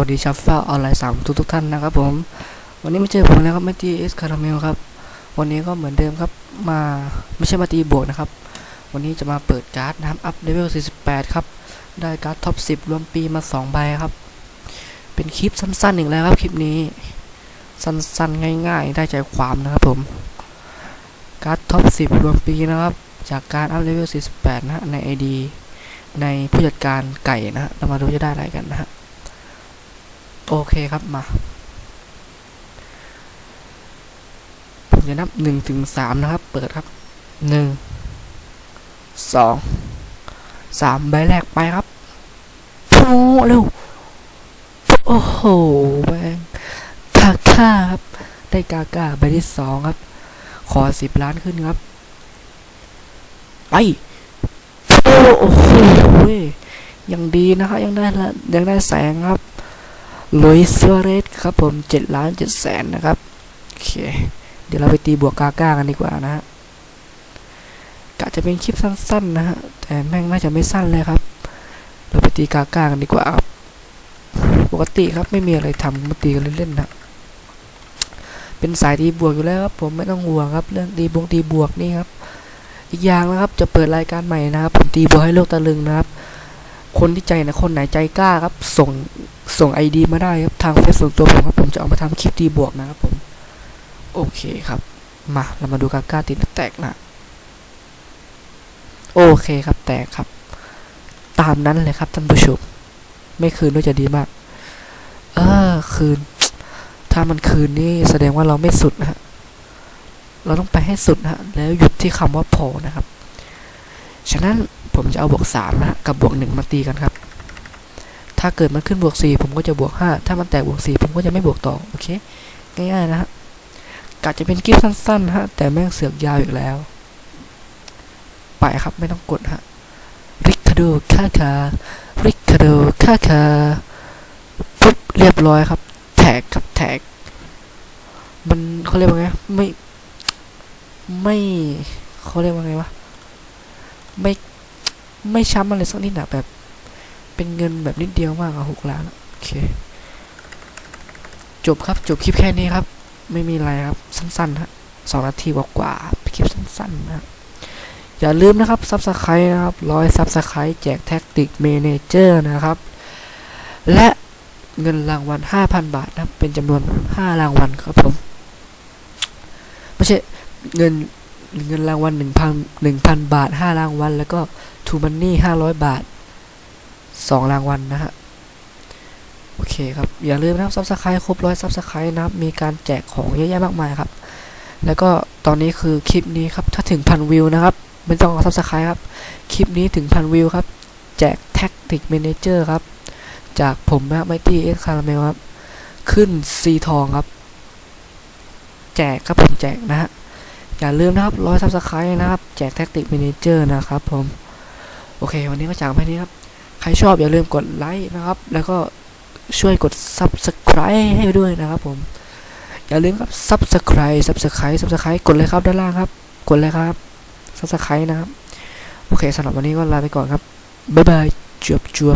วัสดีชาวฟ้าออนไลน์สามทุกทุกท่านนะครับผม วันนี้มาเจอผมแล้วครับมาตีเอสคาราเมลครับ วันนี้ก็เหมือนเดิมครับมาไม่ใช่มาตีบวกนะครับ วันนี้จะมาเปิดการ์ดนะครับอัพเลเวล 48 ครับ ได้การ์ดท็อป 10 รวมปีมา 2 ใบครับ เป็นคลิปสั้นๆอีกแล้วครับคลิปนี้ สั้นๆ ง่ายๆ ได้ใจความนะครับผม การ์ดท็อป 10 รวมปีนะครับ จากการอัพเลเวล 48 นะฮะใน ID ในผู้จัดการไก่นะฮะเรามาดูจะได้อะไรกันนะฮะ โอเคครับมา ผมจะนับหนึ่งถึงสามนะครับ เปิดครับหนึ่งสองสามใบแรกไปครับโอ้เร็ว โอ้โหแมงกาก้าครับ ได้กาก้าใบที่สองครับ ขอสิบล้านขึ้นครับ ไปโอ้โหเว้ยยังดีนะครับยังได้ละยังได้แสงครับ ลุยส์ซัวเรสครับผมเจ็ดล้านเจ็ดแสนนะครับ โอเค เดี๋ยวเราไปตีบวกกาก้ากันดีกว่านะฮะกะจะเป็นคลิปสั้นๆนะฮะ แต่แม่งน่าจะไม่สั้นเลยครับ เราไปตีกาก้ากันดีกว่าครับ ปกติครับไม่มีอะไรทำมาตีกันเล่นๆนะ เป็นสายตีบวกอยู่แล้วครับผมไม่ต้องห่วงครับ เรื่องตีบวกตีบวกนี่ครับ อีกอย่างนะครับจะเปิดรายการใหม่นะครับผมตีบวกให้โลกตะลึงนะครับ คนที่ใจนะคนไหนใจกล้าครับ ส่ง ส่งไอดีมาได้ครับ ทางเฟซส่วนตัวผมครับผมจะเอามาทำคลิปตีบวกนะครับผม โอเคครับ มาเรามาดูกาก้าติดแตกนะ โอเคครับแตกครับ ตามนั้นเลยครับท่านผู้ชม ไม่คืนด้วยจะดีมาก เออคืน ถ้ามันคืนนี่แสดงว่าเราไม่สุดนะฮะ เราต้องไปให้สุดนะฮะ แล้วหยุดที่คำว่าพอนะครับ ฉะนั้นผมจะเอาบวกสามนะกับบวกหนึ่งมาตีกันครับ ถ้าเกิดมันขึ้นบวกสี่ผมก็จะบวกห้าถ้ามันแตกบวกสี่ผมก็จะไม่บวกต่อ โอเค ง่ายๆนะฮะกะจะเป็นคลิปสั้นๆฮะ แต่แม่งเสือกยาวอีกแล้ว ไปครับไม่ต้องกดฮะ ริคาโดคาคา ริคาโดคาคาปุ๊บเรียบร้อยครับ แท็กครับแท็ก มันเขาเรียกว่าไง ไม่ ไม่เขาเรียกว่าไงวะ ไม่ ไม่ช้ำอะไรสักนิดอะแบบ เป็นเงินแบบนิดเดียวมากอะหกล้านโอเค จบครับจบคลิปแค่นี้ครับ ไม่มีอะไรครับสั้นๆฮะสองนาทีกว่าๆคลิปสั้นๆนะอย่าลืมนะครับซับสไครต์นะครับร้อยซับสไครต์แจกแท็กติกเมเนเจอร์นะครับ และเงินรางวัล 5,000 บาทนะครับ เป็นจำนวน 5 รางวัลครับผม ไม่ใช่เงินเงินรางวัล 1,000 1,000 บาท 5 รางวัล แล้วก็ทูมันนี่ 500 บาท 2 รางวัลนะฮะ โอเคครับ อย่าลืมนะครับซับสไครต์ครบร้อยซับสไครต์นะครับ มีการแจกของเยอะแยะมากมายครับ แล้วก็ตอนนี้คือคลิปนี้ครับ ถ้าถึงพันวิวนะครับ ไม่ต้องซับสไครต์ครับ คลิปนี้ถึงพันวิวครับ แจกแท็กติกเมนเจอร์ครับ จากผมนะไมตี้เอสคาราเมลครับ ขึ้นซีทองครับ แจกครับผมแจกนะฮะอย่าลืมนะครับร้อยซับสไครต์นะครับ แจกแท็กติกเมนเจอร์นะครับผม โอเค วันนี้ก็จากแค่นี้ครับ รชอบอย่าลืมกดไลค์นะครับ แล้วก็ช่วยกด subscribe ให้ด้วยนะครับผม อย่าลืมครับ subscribe subscribe subscribe กดเลยครับด้านล่างครับ กดเลยครับ subscribe นะครับ โอเคสำหรับวันนี้ก็ลาไปก่อนครับ บ๊ายบายจวบจวบ